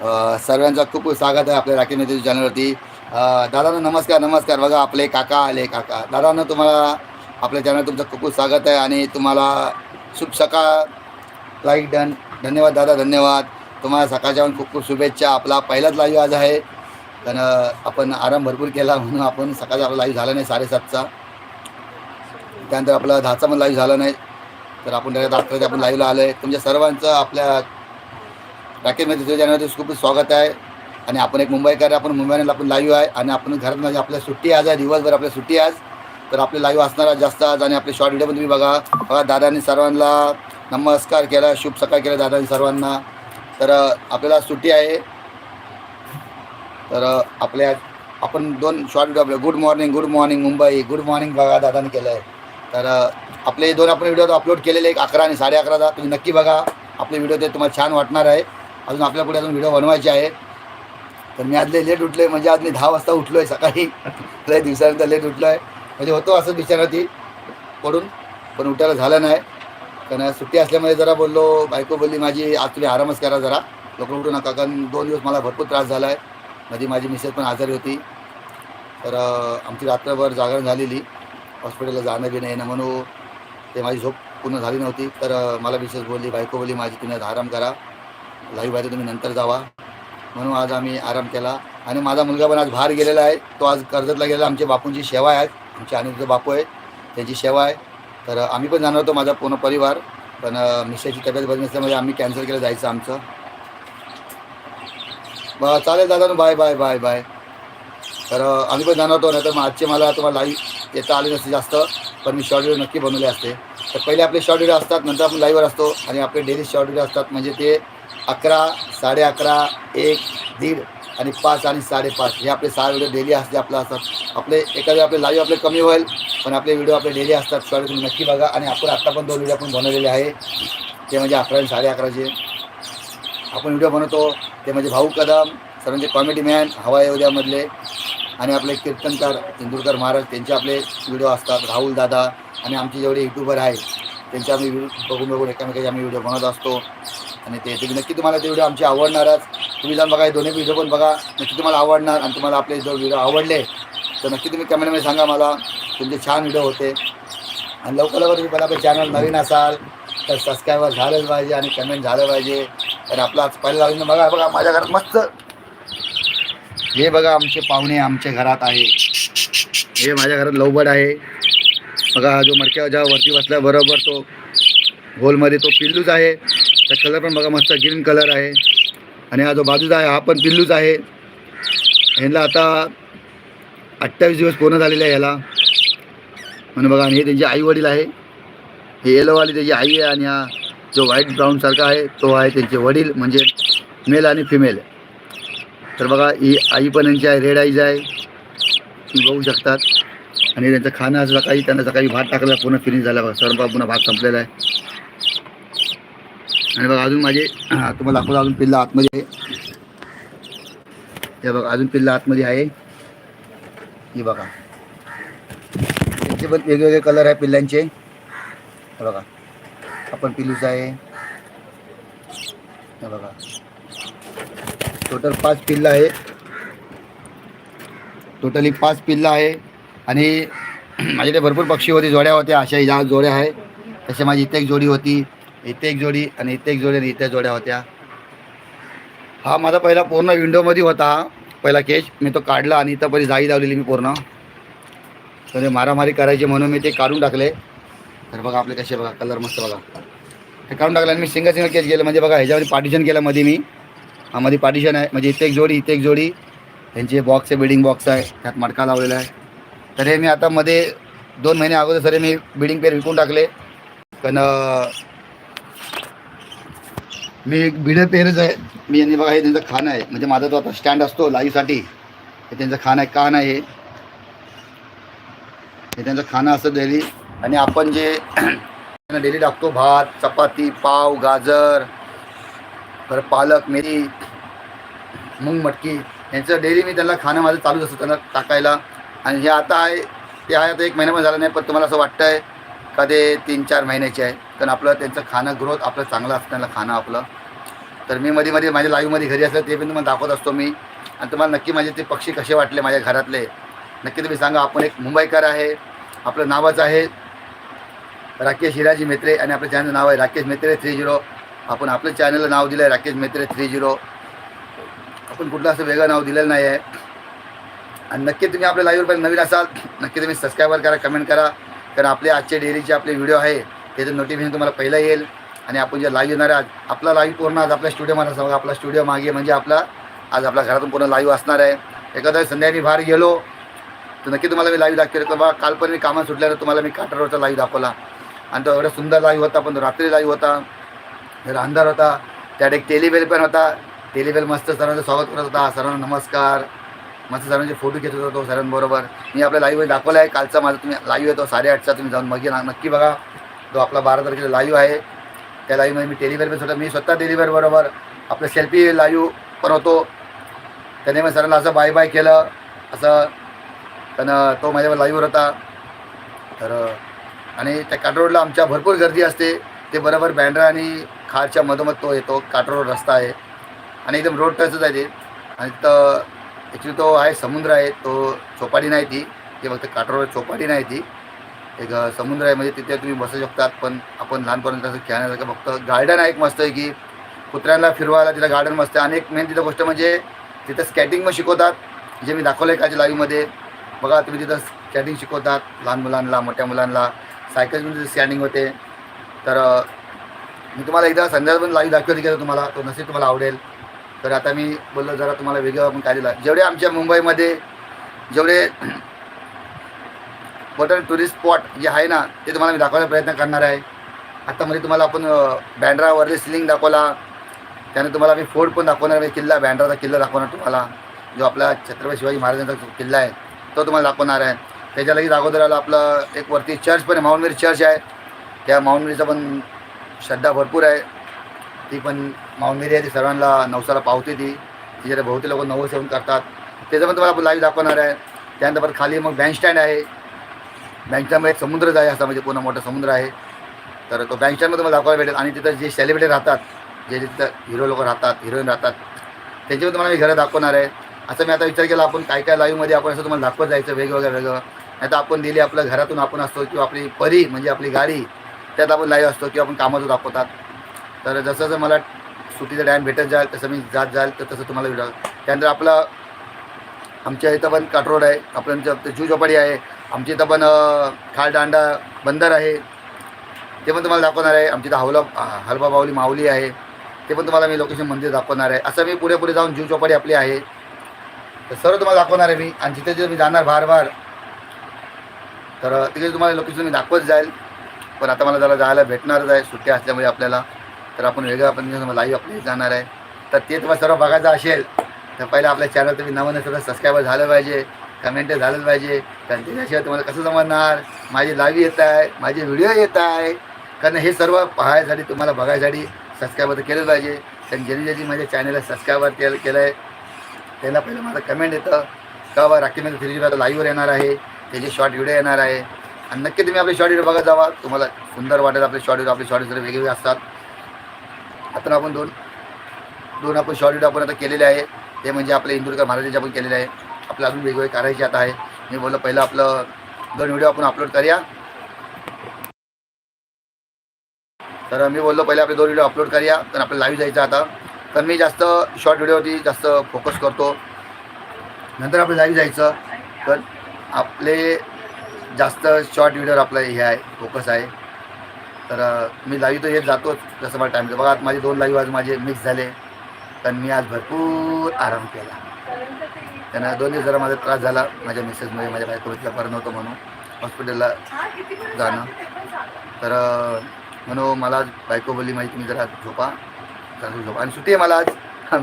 सर्वांचा खूप स्वागत आहे आपल्या राखी मेथी चॅनलवरती. दादानं नमस्कार नमस्कार. बघा आपले काका आले काका. दादानं तुम्हाला आपल्या चॅनल तुमचं खूप खूप स्वागत आहे आणि तुम्हाला शुभ सकाळ. लाईक डन धन्यवाद दादा धन्यवाद. तुम्हाला सकाळच्या पण खूप खूप शुभेच्छा. आपला पहिलाच लाईव्ह आज आहे. कारण आपण आराम भरपूर केला म्हणून आपण सकाळचा आपला लाईव्ह झाला नाही साडेसातचा. त्यानंतर आपला दहाचा पण लाईव्ह झाला नाही. तर आपण डायरेक्ट रात्रीच्या आपण लाईव्हला आलो आहे तुमच्या सर्वांचं आपल्या राकेशमध्ये तुझ्या चॅनलमध्ये खूप स्वागत आहे. आणि आपण एक मुंबईकर आपण मुंबईला आपण लाईव्ह आहे. आणि आपण घरात म्हणजे आपल्या सुट्टी आज आहे दिवसभर आपल्या सुट्टी आज. तर आपले लाईव्ह असणार आहे जास्त आज. आणि आपले शॉर्ट व्हिडिओ पण तुम्ही बघा. बघा दादांनी सर्वांना नमस्कार केला. शुभ सकाळ केला दादांनी सर्वांना. तर आपल्याला सुट्टी आहे. तर आपल्या आपण दोन शॉर्ट व्हिडिओ आपले. Good morning good morning Mumbai. Good morning बघा दादाने केलं आहे तर आपले दोन आपण व्हिडिओ अपलोड केलेले एक अकरा आणि साडे अकराचा तुम्ही नक्की बघा. आपले व्हिडिओ ते तुम्हाला छान वाटणार आहे. अजून आपल्या पुढे अजून व्हिडिओ बनवायचे आहे तर मी आज लय लेट उठलोय. म्हणजे आज मी दहा वाजता उठलो आहे सकाळी. लय दिवसानंतर लेट उठलो आहे म्हणजे होतो असंच बिचाराती. पडून. पण उठायला झालं नाही. कारण सुट्टी असल्यामुळे जरा बोललो बायको बोलली माझी आज तुम्ही आरामच करा जरा. लवकर उठू नका. कारण दोन दिवस मला भरपूर त्रास झाला आहे मध्ये माझी मिसेस पण आजारी होती. तर आमची रात्रभर जागरण झालेली. हॉस्पिटलला जाणं बी नाही ना म्हणून. ते माझी झोप पूर्ण झाली नव्हती. तर मला मिसेस बोलली बायको बोलली माझी तुम्ही आज आराम करा. लाईव्ह आहे तुम्ही नंतर जावा. म्हणून आज आम्ही आराम केला. आणि माझा मुलगा पण आज बाहेर गेलेला आहे. तो आज कर्जतला गेलेला आमच्या बापूंची सेवा आहे. आमचे अनिलचे बापू आहे. त्यांची सेवा आहे. तर आम्ही पण जाणार होतो माझा पूर्ण परिवार. पण मिसेची मिसेसची तब्येत बदल नसल्यामुळे आम्ही कॅन्सल केलं जायचं आमचं. बरं चालेल दादा. Bye bye bye bye. तर आम्ही पण जाणार होतो. नाही तर मग आजचे मला तुम्हाला लाईव्ह येता आले नसते जास्त. पण मी शॉर्ट व्हिडिओ नक्की बनवले असते. तर पहिले आपले शॉर्ट व्हिडिओ असतात. नंतर आपण लाईव्हवर असतो. आणि आपले डेली शॉर्ट व्हिडिओ असतात. म्हणजे ते अकरा साडे अकरा एक दीड आणि पाच आणि साडेपाच हे आपले सहा व्हिडिओ डेली असते आपलं असतात. आपले एखादे आपले लाईव्ह आपले कमी होईल पण आपले व्हिडिओ आपले डेली असतात. शॉर्ट तुम्ही नक्की बघा. आणि आपण आत्ता पण दोन व्हिडिओ आपण बनवलेले आहे. ते म्हणजे अकरा आणि साडे अकराचे. आपण व्हिडिओ बनवतो. ते म्हणजे भाऊ कदम सरांचे कॉमेडी मॅन हवा योद्यामधले आणि आपले कीर्तनकार इंदुरकर महाराज त्यांचे आपले व्हिडिओ असतात. राहुल दादा. आणि आमचे जेवढे युट्यूबर आहेत त्यांचे आम्ही बघून बघून एकामेकाचे आम्ही व्हिडिओ बनवत असतो. आणि ते तुम्ही नक्की तुम्हाला ते व्हिडिओ आमचे आवडणारच. तुम्ही जाऊन बघा हे दोन्ही व्हिडिओ पण बघा. नक्की तुम्हाला आवडणार आणि तुम्हाला आपले जर व्हिडिओ आवडले तर नक्की तुम्ही कमेंटमध्ये सांगा मला. तुमचे छान व्हिडिओ होते. आणि लवकर लवकर तुम्ही पहिला आपलं चॅनल नवीन असाल तर सबस्क्रायबर झालंच पाहिजे आणि कमेंट झालं पाहिजे. तर आपला आज पहिला लागून बघा बघा माझ्या घरात मस्त. हे बघा आमचे पाहुणे आमच्या घरात आहे. हे माझ्या घरात लवबड आहे. बघा जो मडक्या ज्या वरती बसला बरोबर तो गोलमध्ये तो पिल्लूच आहे. कलर पण बघा मस्त ग्रीन कलर आहे. आणि हा जो बाजूचा आहे हा पण पिल्लूच आहे. ह्यांना आता अठ्ठावीस दिवस पूर्ण झालेले आहे ह्याला. म्हणून बघा आणि हे त्यांचे आई वडील आहे. हे येलोवाली त्याची आई आहे आणि हा जो व्हाईट ब्राऊनसारखा आहे तो आहे त्यांचे वडील म्हणजे मेल आणि फिमेल तर बघा ही आई पण यांची आहे रेड आईज आहे. ती बघू शकतात. आणि त्यांचं खाणं आज सकाळी त्यांना सकाळी भात टाकला पूर्ण फिनिश झाला. बघा सर्व पुन्हा भात संपलेला आहे. आणि बघा अजून माझे तुम्हाला दाखवलं अजून पिल्ला आतमध्ये. आहे हे बघा अजून पिल्ला आतमध्ये आहे. हे बघा. त्यांचे पण वेगवेगळे कलर आहे पिल्लांचे. हे बघा. आपण पिल्लूच आहे. हे बघा. टोटल पाच पिल्ला आहे टोटली पाच पिल्ला आहे. आणि माझ्याकडे भरपूर पक्षी होते जोड्या होत्या. अशा ज्या जोड्या आहे तसे माझी इथे एक जोडी होती. इथे एक जोडी आणि इथे एक जोडी आणि इथे जोड्या होत्या. हा माझा पहिला पूर्ण विंडोमध्ये होता. पहिला केच मी तो काढला आणि इथं पहिली जाळी लावलेली मी पूर्ण. तर मारामारी करायची म्हणून मी ते काढून टाकले. तर बघा आपले कसे बघा कलर मस्त बघा. ते काढून टाकलं आणि मी सिंगल सिंगल केश गेलं. म्हणजे बघा ह्याच्यामध्ये पार्टिशन केलं मध्ये मी. हा मध्ये पार्टिशन आहे. म्हणजे इथे एक जोडी इथे एक जोडी. त्यांचे बॉक्स आहे बिल्डिंग बॉक्स आहे. त्यात मडका लावलेला आहे. तर हे मी आता मध्ये दोन महिने अगोदर सर मी बिल्डिंग पेर विकून टाकले. पण मी एक बिड पेरच आहे. मी यांनी बघा हे त्यांचं खाणं आहे. म्हणजे माझा जो आता स्टँड असतो लाईव्हसाठी हे त्यांचं खाणं आहे कान आहे. हे. हे त्यांचं खाणं असतं डेली आणि आपण जे डेली टाकतो भात चपाती पाव गाजर परत पालक मेथी मूंग मटकी यांचं डेली मी त्यांना खाणं माझं चालूच असतं त्यांना टाकायला. आणि हे आता आहे ते आहे आता एक महिन्यामध्ये झालं नाही पण तुम्हाला असं वाटतं आहे का ते तीन चार महिन्याचे आहे? कारण आपलं त्यांचं खाणं ग्रोथ आपलं चांगलं असतं खाणं आपलं. तर मी मध्ये मध्ये माझ्या लाईव्हमध्ये घरी असलं ते पण तुम्हाला दाखवत असतो मी. आणि तुम्हाला नक्की माझे ते पक्षी कसे वाटले माझ्या घरातले नक्की तुम्ही सांगा. आपण एक मुंबईकर आहे आपलं नावच आहे राकेश हिराजी मेत्रे आणि आपलं चॅनल नाव आहे राकेश मेत्रे थ्री झिरो आपण आपलं चॅनलला नाव दिलं आहे राकेश मेत्रे थ्री झिरो आपण कुठलं असं वेगळं नाव दिलेलं नाही आहे आणि नक्की तुम्ही आपल्या लाईव्हवर नवीन असाल नक्की तुम्ही सबस्क्राईबर करा कमेंट करा. कारण आपले आजचे डेलीचे आपले व्हिडिओ आहे त्याचं नोटिफिकेशन तुम्हाला पहिलं येईल आणि आपण जे लाईव्ह येणार आहे आज आपला लाईव्ह पूर्ण आज आपल्या स्टुडिओमध्ये समजा आपला स्टुडिओ मागे म्हणजे आपला आज आपल्या घरातून पूर्ण लाईव्ह असणार आहे. एखाद्या संध्याकाळी बाहेर गेलो तर नक्की तुम्हाला मी लाईव्ह दाखवेल. किंवा काल पण मी कामात सुटल्यानं तुम्हाला मी काटरवरचा लाईव्ह दाखवला. आणि तो एवढा सुंदर लाईव्ह होता पण रात्री लाईव्ह होता. जरा अंधार होता. त्यात एक टेलिबेल पण होता. टेलिबेल मस्त सरांचं स्वागत करत होता. सरांना नमस्कार. मस्त सरांचे फोटो घेत होता तो सरांबरोबर मी आपल्या लाईव्ह दाखवला आहे कालचा माझा तुम्ही लाईव्ह येतो साडेआठचा. तुम्ही जाऊन मग नक्की बघा. तो आपला बारा तारखेला लाईव्ह आहे. त्या लाईव्हमध्ये मी टेलिव्हर पण मी स्वतः टेलिबेल बरोबर आपलं सेल्फी लाईव्ह पण होतो त्याने मग सरांना असं बाय बाय केलं. असं त्यानं तो माझ्यावर लाईव्हवर होता. तर आणि त्या काटरोडला आमच्या भरपूर गर्दी असते. ते बरोबर बँड्रा आणि खारच्या मधोमध तो येतो. काटरोड रस्ता आहे. आणि एकदम रोड टचच आहे ते. आणि तर ॲक्च्युली तो आहे समुद्र आहे. तो चौपाटी नाही ती. ते फक्त काटरोड चौपाटी नाही ती. एक समुद्र आहे म्हणजे तिथे तुम्ही बसू शकतात पण आपण लहानपर्यंत असं खेळण्यासारखं फक्त गार्डन आहे एक मस्त आहे की कुत्र्यांना फिरवायला तिथं गार्डन मस्त आहे. आणि एक मेन तिथं गोष्ट म्हणजे तिथं स्कॅटिंग पण शिकवतात जे मी दाखवलं आहे काच्या लाईव्हमध्ये बघा तुम्ही तिथं स्कॅटिंग शिकवतात लहान मुलांना मोठ्या मुलांना. सायकलमध्ये तिथे स्कॅनिंग होते. तर मी तुम्हाला एकदा संध्याकाळ पण लाईव्ह दाखवली गेलं तुम्हाला तो नसेल तुम्हाला आवडेल. तर आता मी बोललो जरा तुम्हाला वेगळं आपण काय दिलं. जेवढे आमच्या मुंबईमध्ये जेवढे बॉटल टुरिस्ट स्पॉट जे आहे ना ते तुम्हाला मी दाखवायचा प्रयत्न करणार आहे. आत्तामध्ये तुम्हाला आपण बँड्रा बँड्रावरले सिलिंग दाखवला. त्याने तुम्हाला मी फोर्ट पण दाखवणार आहे. किल्ला बँड्राचा किल्ला दाखवणार तुम्हाला. जो आपला छत्रपती शिवाजी महाराजांचा किल्ला आहे तो तुम्हाला दाखवणार आहे. त्याच्या लगेच अगोदर आलं आपलं एक वरती चर्च पण आहे. माऊंटमेरी चर्च आहे. त्या माऊंटमेरीचा पण श्रद्धा भरपूर आहे. ती पण माऊंटमेरी आहे. ती सर्वांना नवसाला पावते ती. तिच्याकडे बहुतेक लोक नवस सेवन करतात. त्याचं पण तुम्हाला आपण लाईव्ह दाखवणार आहे. त्यानंतर परत खाली मग बँड स्टँड आहे. बँकच्यामध्ये एक समुद्रच आहे असा म्हणजे पूर्ण मोठा समुद्र आहे. तर तो बँकच्यामध्ये तुम्हाला दाखवायला भेटेल. आणि तिथं जे सेलिब्रिटी राहतात जे तिथं हिरो लोक राहतात हिरोईन राहतात त्यांची तुम्हाला मी घरं दाखवणार आहे. असं मी आता विचार केला आपण काय काय लाईव्हमध्ये आपण असं तुम्हाला दाखवत जायचं वेगवेगळं वेगळं नाही तर आपण दिली आपल्या घरातून आपण असतो किंवा आपली परी म्हणजे आपली गाडी त्यात आपण लाईव्ह असतो किंवा आपण कामातून दाखवतात. तर जसं जसं मला सुट्टीचा टाईम भेटत जाईल तसं मी जात जाईल तर तसं तुम्हाला व्हिडिओ त्यानंतर आपला आमच्या इथं पण काटरोड आहे. आपलं आमचं जू चौपाटी आहे. आमच्या इथं पण खालदांडा बंदर आहे. ते पण तुम्हाला दाखवणार आहे. आमच्या इथं हावला हलबा बावली माऊली आहे. ते पण तुम्हाला मी लोकेशन मंदिर दाखवणार आहे. असं मी पुढे पुढे जाऊन जू चौपाटी आपली आहे. तर सर्व तुम्हाला दाखवणार आहे मी. आणि जिथे जिथे मी जाणार बार बार तर तिथे तुम्हाला लोकेशन मी दाखवत जाईल. पण आता मला जरा जायला भेटणारच आहे. सुट्टी असल्यामुळे आपल्याला. तर आपण वेगळ्या पण लाईव्ह आपली जाणार आहे. तर ते तुम्हाला सर्व बघायचं असेल तर पहिलं आपल्या चॅनल तुम्ही नवीन सगळं सबस्क्रायबर झालं पाहिजे कमेंट झालंच पाहिजे. कारण त्याच्याशिवाय तुम्हाला कसं समजणार माझी लाईव्ह येत आहे माझे व्हिडिओ येत आहे. कारण हे सर्व पाहायसाठी तुम्हाला बघायसाठी सबस्क्रायबर केलं पाहिजे. कारण ज्यांनी ज्यांनी माझ्या चॅनलला सबस्क्रायबर केलं केलं आहे त्याला पहिलं माझं कमेंट येतं. का बा राखीमध्ये थ्री आता लाईव्हवर येणार आहे. त्याचे शॉर्ट व्हिडिओ येणार आहे. आणि नक्की तुम्ही आपले शॉर्ट व्हिडिओ बघत जावा. तुम्हाला सुंदर वाटेल आपले शॉर्ट व्हिडिओ आपले शॉर्ट व्हिडिओ वेगवेगळे असतात. आता आपण दोन दोन आपण शॉर्ट व्हिडिओ आपण आता केलेले आहे. ते म्हणजे आपले इंदुरकर महाराजांचे आपण केलेले आहे आपलं अजून वेगवेगळे करायचे आता आहे. मी बोललो पहिलं आपलं दोन व्हिडिओ आपण अपलोड करूया. तर मी बोललो पहिले आपले दोन व्हिडिओ अपलोड करूया तर आपलं लाईव्ह जायचं आता. तर मी जास्त शॉर्ट व्हिडिओवरती जास्त फोकस करतो. नंतर आपलं लाईव्ह जायचं. तर आपले जास्त शॉर्ट व्हिडिओवर आपलं हे आहे फोकस आहे. तर मी लाईव्ह तर येत जातोच जसं मला टाईम बघा आज माझे दोन लाईव्ह आज माझे मिक्स झाले. कारण मी आज भरपूर आराम केला. त्यांना दोन्ही जरा माझा त्रास झाला माझ्या मिसेसमुळे माझ्या बायकोला बरं नव्हतं म्हणून हॉस्पिटलला जाणं. तर म्हणून मला आज बायको बोलली माहिती तुम्ही जरा झोपा चांगली झोपा. आणि सुट्टी आहे मला आज.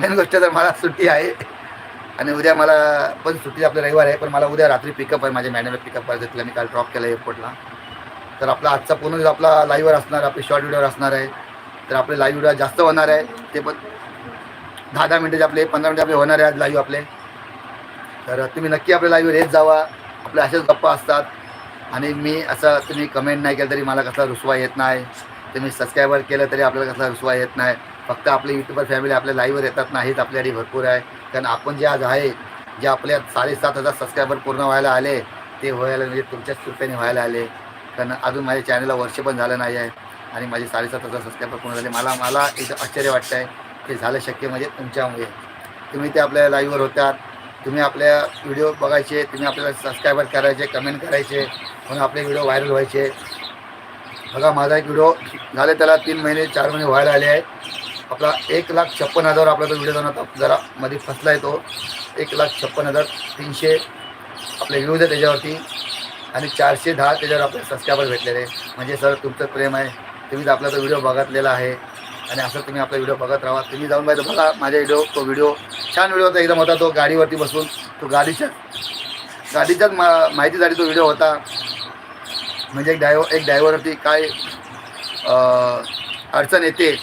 मेन गोष्ट तर मला सुट्टी आहे. आणि उद्या मला पण सुट्टी आपलं रविवार आहे पण मला उद्या रात्री पिकअप आहे. माझ्या मॅडमला पिकअप करायचं तिला मी काल ड्रॉप केलं एअरपोर्टला तर आपला आजचा पूर्ण आपला लाईव्हवर असणार आपले शॉर्ट व्हिडिओवर असणार आहे. तर आपले लाईव्ह व्हिडिओ जास्त होणार आहे. ते पण दहा दहा मिनटाचे आपले पंधरा मिनटं आपले होणार आहेत आज लाईव्ह आपले. तर तुम्ही नक्की आपल्या लाईव्ह येत जावा. आपले असेच गप्पा असतात. आणि मी असं तुम्ही कमेंट नाही केलं तरी मला कसला रुसवा येत नाही. तुम्ही सबस्क्रायबर केलं तरी आपल्याला कसला रुसवा येत नाही. फक्त आपली यूट्यूबर फॅमिली आपल्या लाईव्हवर येतात नाहीत आपल्यासाठी भरपूर आहे. कारण आपण जे आज आहे जे आपल्या साडेसात हजार सबस्क्रायबर पूर्ण व्हायला आले ते व्हायला म्हणजे तुमच्याच कृपेने व्हायला आले. कारण अजून माझ्या चॅनलला वर्ष पण झालं नाही आहे. आणि माझे साडेसात हजार सबस्क्रायबर पूर्ण झाले. मला मला एक आश्चर्य वाटतं आहे ते झालं शक्य म्हणजे तुमच्यामुळे. तुम्ही ते आपल्या लाईव्हवर होतात. तुम्ही आपल्या व्हिडिओ बघायचे तुम्ही आपल्याला सबस्क्रायबर करायचे कमेंट करायचे म्हणून आपले व्हिडिओ व्हायरल व्हायचे. बघा माझा एक व्हिडिओ झाले त्याला तीन महिने चार महिने व्हायला आले आहे. आपला एक लाख छप्पन हजार आपला तो व्हिडिओ जाणार जरा मध्ये फसला आहे तो. एक लाख छप्पन हजार तीनशे आपले व्ह्यूज आहे त्याच्यावरती. आणि चारशे दहा त्याच्यावर आपले सबस्क्रायबर भेटलेले. म्हणजे सर तुमचं प्रेम आहे. तुम्ही आपला तो व्हिडिओ बघितलेला आहे. आणि असं तुम्ही आपला व्हिडिओ बघत राहा. तुम्ही जाऊन पाहिजे बघा माझ्या व्हिडिओ तो व्हिडिओ छान व्हिडिओ होता. एकदम होता तो गाडीवरती बसून. तो गाडीच्या गाडीच्याच मा माहितीसाठी तो व्हिडिओ होता. म्हणजे एक डायव्हर एक डायव्हरवरती काय अडचण येते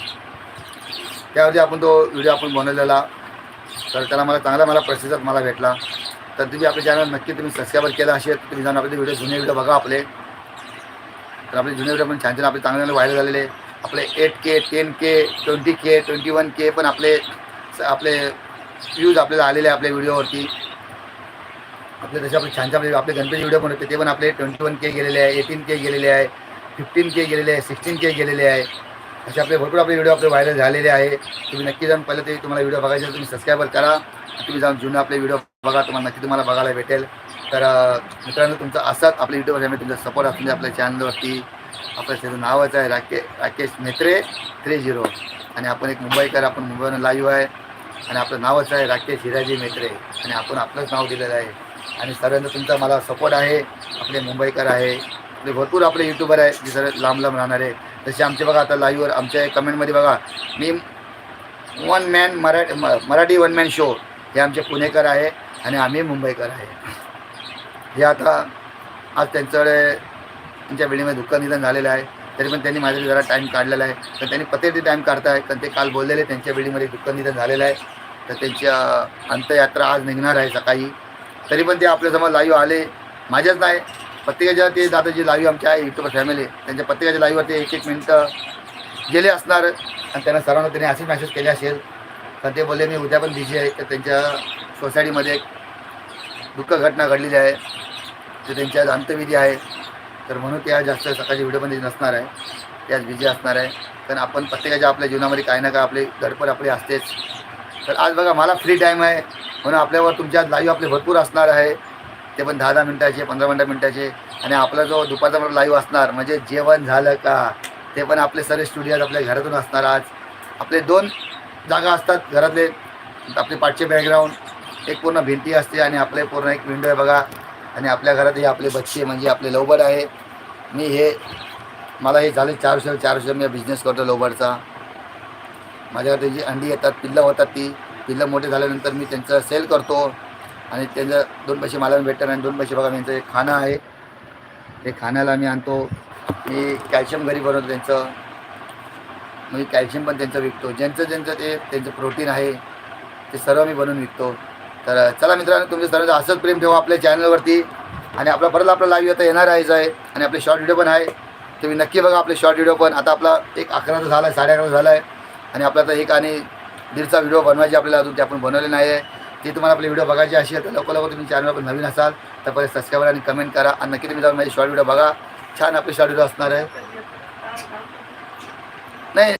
त्यावरती आपण तो व्हिडिओ आपण बनवलेला. तर त्याला मला चांगला मला प्रतिसाद मला भेटला. तर तुम्ही आपल्या चॅनल नक्की तुम्ही सबस्क्राईबर केला असेल तुम्ही जाऊन आपले व्हिडिओ जुने व्हिडिओ बघा आपले. तर आपले जुने व्हिडिओ पण छान छान आपले चांगले चांगले व्हायरल झालेले. आपले eight K ten K twenty K twenty one K पण आपले आपले व्ह्यूज आपल्याला आलेले आहे आपल्या व्हिडिओवरती आपले जसे आपले छान छान आपले गणपती व्हिडिओ पण होते ते पण आपले ट्वेंटी वन के गेलेले आहे एटीन के गेलेले आहे फिफ्टीन के गेलेले आहे सिक्स्टीन के गेलेले आहे. असे आपले भरपूर आपले व्हिडिओ आपले व्हायरल झालेले आहे. तुम्ही नक्की जाऊन पहिले ते तुम्हाला व्हिडिओ बघायचे असेल, तुम्ही सबस्क्राईबर करा. तुम्ही जाऊन जुने आपले व्हिडिओ बघा तुम्हाला नक्की तुम्हाला बघायला भेटेल. तर मित्रांनो तुमचं असंच आपल्या युट्यूबवर तुमचा सपोर्ट असून आपल्या चॅनलवरती आपलं त्याचं नावच आहे राके राकेश मेत्रे थ्री झिरो आणि आपण एक मुंबईकर आपण मुंबईवरून लाईव्ह आहे. आणि आपलं नावच आहे राकेश हिराजी मेत्रे आणि आपण आपलंच नाव दिलेलं आहे. आणि सर्वांना तुमचा मला सपोर्ट आहे. आपले मुंबईकर आहे. आपले भरपूर आपले यूट्यूबर आहे जे सर लांब लांब राहणारे तसे आमचे बघा आता लाईव्हवर आमच्या कमेंटमध्ये बघा. मी one man Marathi Marathi one man show हे आमचे पुणेकर आहे. आणि आम्ही मुंबईकर आहे. हे आता आज त्यांच्याकडे त्यांच्या वेळेमध्ये दुःख निधन झालेलं आहे. तरी पण त्यांनी माझ्या जरा टाईम काढलेला आहे. तर त्यांनी प्रत्येक टाईम काढताय. कारण ते काल बोललेले त्यांच्या वेळेमध्ये दुःख निधन झालेलं आहे. तर त्यांच्या अंत्ययात्रा आज निघणार आहे सकाळी. तरी पण ते आपल्यासमोर लाईव्ह आले. माझ्याच नाही. प्रत्येकाच्या ते दादाजी लाईव्ह आमच्या आहे युट्यूब फॅमिली त्यांच्या प्रत्येकाच्या लाईव्हवर ते एक एक मिनटं गेले असणार. आणि त्यांना सर्वांना त्यांनी असेच मॅसेज केले असेल. तर ते बोलले मी उद्या पण बिझी आहे. तर त्यांच्या सोसायटीमध्ये एक दुःख घटना घडलेली आहे. ते त्यांच्या आज अंत्यविधी आहे. तर म्हणून ते आज जास्त सकाळची व्हिडिओमध्ये नसणार आहे. ते आज बिझी असणार आहे. कारण आपण प्रत्येकाच्या आपल्या जीवनामध्ये काही ना काय आपली धडपड आपली असतेच. तर आज बघा मला फ्री टाईम आहे. म्हणून आपल्यावर तुमच्या लाईव्ह आपले भरपूर असणार आहे. ते पण दहा दहा मिनटाचे पंधरा पंधरा मिनटाचे. आणि आपला जो दुपारचा लाईव्ह असणार म्हणजे जेवण झालं का? ते पण आपले सर्व स्टुडिओज आपल्या घरातून असणार आज. आपले दोन जागा असतात घरातले. आपले पाठचे बॅकग्राऊंड एक पूर्ण भिंती असते आणि आपले पूर्ण एक विंडो आहे बघा. आणि आपल्या घरातही आपले बच्चे म्हणजे आपले लोबड आहे. मी हे मला हे झाले चार वर्ष चार वर्ष मी बिझनेस करतो लोबडचा. माझ्याकडे जी अंडी येतात पिल्लं होतात ती पिल्लं मोठे झाल्यानंतर मी त्यांचं सेल करतो. आणि त्यांचं दोन पैसे मला भेटतात आणि दोन पैसे बघा त्यांचं एक खाणं आहे. ते खाण्याला मी आणतो. मी कॅल्शियम घरी बनवतो त्यांचं. मी कॅल्शियम पण त्यांचं विकतो. ज्यांचं ज्यांचं ते त्यांचं प्रोटीन आहे ते सर्व मी बनवून विकतो. तर चला मित्रांनो तुमच्या सर्वांचं असंच प्रेम ठेवा आपल्या चॅनलवरती आणि आपला परत आपला लाईव्ह आता येणार आहेच आहे आणि आपले शॉर्ट व्हिडिओ पण आहे. तुम्ही नक्की बघा आपले शॉर्ट व्हिडिओ पण. आता आपला एक अकराचा झाला आहे साडे अकरा झाला आहे आणि आपला आता एक आणि दीडचा व्हिडिओ बनवायचे आपल्याला अजून ते आपण बनवले नाही आहे ते तुम्हाला आपले व्हिडिओ बघायचे असेल तर लवकर लवकर तुम्ही चॅनलवर पण नवीन असाल तर परत सबस्क्राईब आणि कमेंट करा. आणि नक्की तुम्ही जाऊन माझे शॉर्ट व्हिडिओ बघा. छान आपले शॉर्ट व्हिडिओ असणार आहे. नाही.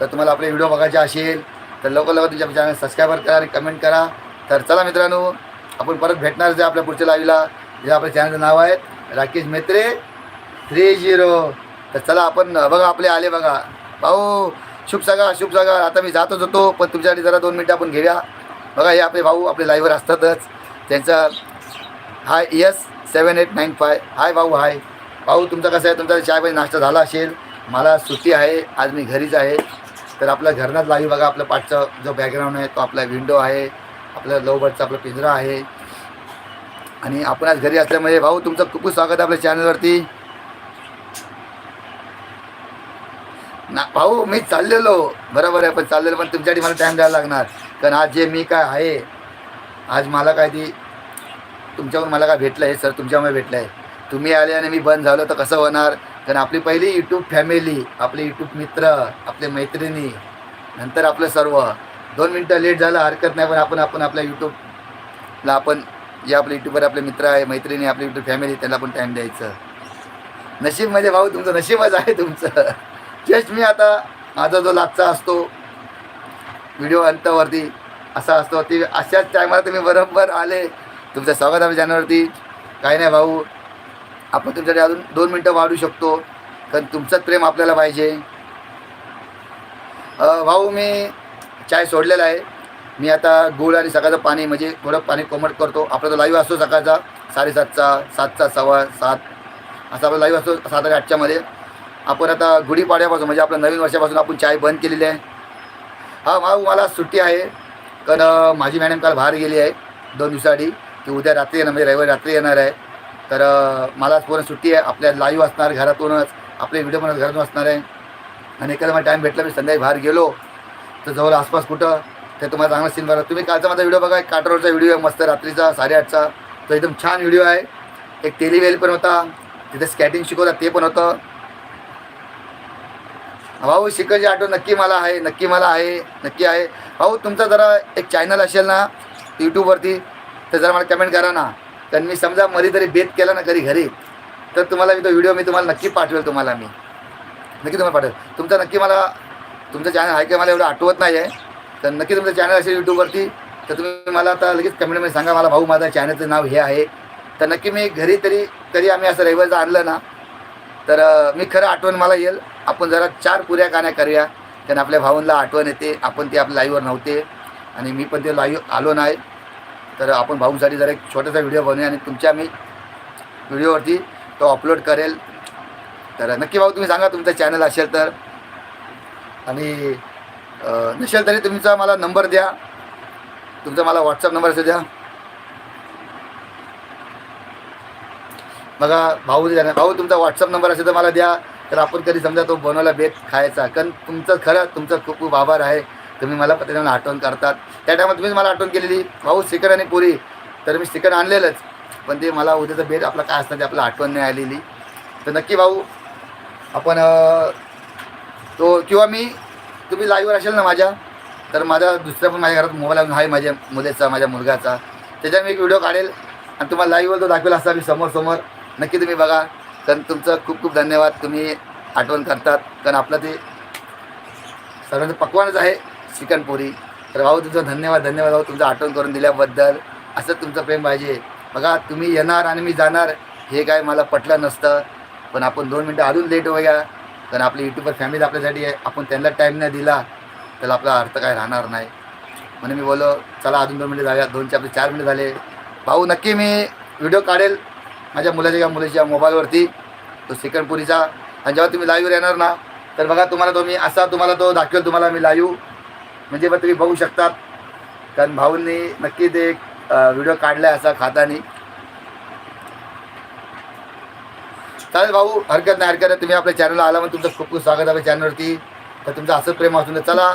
तर तुम्हाला आपले व्हिडिओ बघायचे असेल तर लवकर लवकर तुमच्या चॅनल सबस्क्राईबर करा आणि कमेंट करा. तर चला मित्रांनो आपण परत भेटणारच आहे आपल्या पुढच्या लाईव्हला जे आपल्या चॅनलचं नाव आहे राकेश मेत्रे थ्री झिरो तर चला आपण बघा आपले आले बघा. भाऊ शुभ सगा शुभ सगा आता मी जातच होतो पण तुमच्यासाठी जरा दोन मिनटं आपण घेऊया. बघा हे आपले भाऊ आपले लाईव्हवर असतातच. त्यांचा hi yes seven eight nine five hi भाऊ हाय भाऊ तुमचा कसं आहे? तुमचा चाय पाणी नाश्ता झाला असेल? मला सुट्टी आहे. आज मी घरीच आहे. तर आपल्या घरनाच लाईव्ह बघा आपल्या पाठचा जो बॅकग्राऊंड आहे तो आपला विंडो आहे. आपल्या लवबर्डचा आपला पिंजरा आहे. आणि आपण आज घरी असल्यामुळे भाऊ तुमचं खूप खूप स्वागत आहे आपल्या चॅनलवरती ना भाऊ मी चाललेलो. बरोबर आहे पण चाललेलो पण तुमच्यासाठी मला टाईम द्यायला लागणार. कारण आज जे मी काय आहे आज मला काय ती तुमच्याकडून मला काय भेटलं आहे सर तुमच्यामुळे भेटलं आहे तुम्ही आले आणि मी बंद झालो तर कसं होणार? कारण आपली पहिली यूट्यूब फॅमिली आपले यूट्यूब मित्र आपले मैत्रिणी नंतर आपलं सर्व. दोन मिनटं लेट झालं हरकत नाही पण आपण आपण आपल्या यूट्यूबला आपण जे आपले यूट्यूबवर आपले मित्र आहे मैत्रिणी आपली यूट्यूब फॅमिली त्यांना पण टाईम द्यायचं. नशीब म्हणजे भाऊ तुमचं नशीबच आहे तुमचं. जस्ट मी आता माझा जो लागचा असतो व्हिडिओ अंतावरती असा असतो ती अशाच टायमाला तुम्ही बरोबर आले. तुमचं स्वागत आहे चॅनलवरती काही नाही भाऊ आपण तुमच्याकडे अजून दोन मिनटं वाढू शकतो कारण तुमचंच प्रेम आपल्याला पाहिजे. भाऊ मी चाय सोडलेला आहे. मी आता गुळ आणि सकाळचं पाणी म्हणजे थोडं पाणी कोमट करतो. आपला तो लाईव्ह असतो सकाळचा. साडेसातचा सातचा सव्वा सात. असा आपला लाईव्ह असतो सात आणि आठच्यामध्ये. आपण आता गुढीपाड्यापासून म्हणजे आपल्या नवीन वर्षापासून आपण चाय बंद केलेली आहे. हा भाऊ मला सुट्टी आहे. कारण माझी मॅडम काल बाहेर गेली आहे. दोन दिवसाआधी. की उद्या रात्री येणार म्हणजे रविवारी रात्री येणार आहे. तर मला पूर्ण सुट्टी आहे. आपल्या लाईव्ह असणार घरातूनच. आपले व्हिडिओ पण घरातून असणार आहे. आणि एखादा मला टाईम भेटला मी संध्याकाळी बाहेर गेलो. तर जवळ आसपास कुठं? ते तुम्हाला चांगला सीन बघा तुम्ही कालचा माझा व्हिडिओ बघा काटरोडचा व्हिडिओ आहे मस्त रात्रीचा साडेआठचा. तो एकदम छान व्हिडिओ आहे. एक टेलिवेल पण होता. तिथे स्कॅटिंग शिकवलं ते पण होतं. भाऊ शिकायची आठवण नक्की मला आहे नक्की मला आहे नक्की आहे. भाऊ तुमचा जरा एक चॅनल असेल ना यूट्यूबवरती तर जरा मला कमेंट करा ना. कारण मी समजा मध्ये तरी बेत केला ना कधी घरी तर तुम्हाला मी तो व्हिडिओ मी तुम्हाला नक्की पाठवेल तुम्हाला मी. नक्की तुम्हाला पाठवेल. तुमचा नक्की मला तुमचं चॅनल आहे का मला एवढं आठवत नाही आहे तर नक्की तुमचं चॅनल असेल यूट्यूबवरती तर तुम्ही मला आता लगेच कमेंटमध्ये सांगा मला भाऊ माझं चॅनलचं नाव हे आहे. तर नक्की मी घरी तरी तरी आम्ही असं रविवारचं आणलं ना तर मी खरं आठवण मला येईल. आपण जरा चार पुऱ्या गाण्या करूया. कारण आपल्या भाऊंना आठवण येते. आपण ते आपल्या लाईव्हवर नव्हते. आणि मी पण ते लाईव्ह आलो नाही. तर आपण भाऊंसाठी जरा एक छोटासा व्हिडिओ बनवूया आणि तुमच्या मी व्हिडिओवरती तो अपलोड करेल. तर नक्की भाऊ तुम्ही सांगा तुमचं चॅनल असेल तर. आणि नसेल तरी तुमचा मला नंबर द्या. तुमचा मला व्हॉट्सअप नंबर असं द्या. बघा भाऊ द्या भाऊ तुमचा व्हॉट्सअप नंबर असेल तर मला द्या. तर आपण कधी समजा तो बनवला बेत खायचा. कारण तुमचं खरं तुमचं खूप खूप आभार आहे. तुम्ही मला पत्रिकांना आठवण करतात. त्या टायमात तुम्हीच मला आठवण केलेली. भाऊ चिकन आणि पुरी. तर मी चिकन आणलेलंच. पण ते मला उद्याचं बेत आपला काय असतं ते आपलं आठवण नाही आलेली. तर नक्की भाऊ आपण तो किंवा मी तुम्ही लाईव्हवर असेल ना माझ्या तर माझा दुसऱ्या पण माझ्या घरात मोबाईल आहे माझ्या मुलीचा माझ्या मुलगाचा. त्याच्यात मी एक व्हिडिओ काढेल आणि तुम्हाला लाईव्हवर तो दाखवेल असा मी समोर समोर नक्की तुम्ही बघा. कारण तुमचं खूप खूप धन्यवाद. तुम्ही आठवण करतात. कारण आपलं ते सर्वांचं पकवानच आहे चिकन पुरी तर भाऊ तुमचा धन्यवाद धन्यवाद भाऊ. तुमचं आठवण करून दिल्याबद्दल असं तुमचं प्रेम पाहिजे. बघा तुम्ही येणार आणि मी जाणार हे काय मला पटलं नसतं. पण आपण दोन मिनटं अजून लेट होऊया. कारण आपली यूट्यूबर फॅमिली आपल्यासाठी आहे. आपण त्यांना टाईम नाही दिला तर आपला अर्थ काय राहणार नाही. म्हणून मी बोललो चला अजून दोन मिनिटं जाऊया दोन आपले चार मिनिटं झाले. भाऊ नक्की मी व्हिडिओ काढेल माझ्या मुलाच्या किंवा मुलीच्या मोबाईलवरती तो चिकनपुरीचा आणि जेव्हा तुम्ही लाईव्हवर येणार ना तर बघा तुम्हाला तो मी असा तुम्हाला तो दाखवेल तुम्हाला मी लाईव्ह म्हणजे मग तुम्ही बघू शकतात. कारण भाऊंनी नक्की ते व्हिडिओ काढला आहे असा खातानी. चालेल भाऊ हरकत नाही हरकत नाही. तुम्ही आपल्या चॅनलला आला मग तुमचं खूप खूप स्वागत आहे आपल्या चॅनलवरती तर तुमचं असं प्रेम असून चला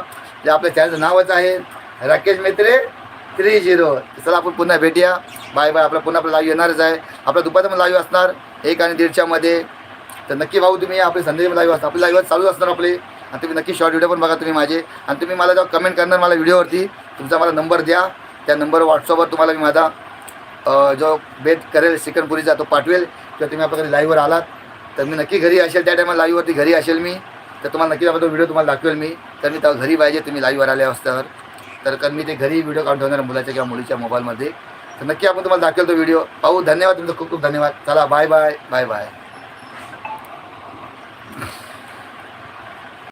जे आपल्या चॅनलचं नावच आहे राकेश मेत्रे थ्री झिरो चला आपण पुन्हा भेटूया. बाय बाय आपला पुन्हा आपला लाईव्ह येणारच आहे. आपला दुपारचं पण लाईव्ह असणार. एक आणि दीडच्यामध्ये तर नक्की भाऊ तुम्ही आपले संदेश लाईव्ह असणार. आपले लाईव्ह चालू असणार आपले. आणि तुम्ही नक्की शॉर्ट व्हिडिओ पण बघा तुम्ही माझे. आणि तुम्ही मला जेव्हा कमेंट करणार मला व्हिडिओवरती तुमचा मला नंबर द्या. त्या नंबर व्हॉट्सअपवर तुम्हाला मी माझा जो भेट करेल सिकनपुरीचा तो पाठवेल. किंवा तुम्ही आपल्याकडे लाईव्हवर आलात तर मी नक्की घरी असेल त्या टायमाला लाईव्हवरती घरी असेल मी तर तुम्हाला नक्की तो व्हिडिओ तुम्हाला दाखवेल मी. तर मी त्या घरी पाहिजे तुम्ही लाईव्हवर आल्या असतं तर कारण मी ते घरी व्हिडिओ काढून ठेवणार मुलाच्या किंवा मुलीच्या मोबाईलमध्ये तर नक्की आपण तुम्हाला दाखवेल तो व्हिडिओ पाहू. धन्यवाद. तुमचं खूप खूप धन्यवाद. चला बाय बाय बाय बाय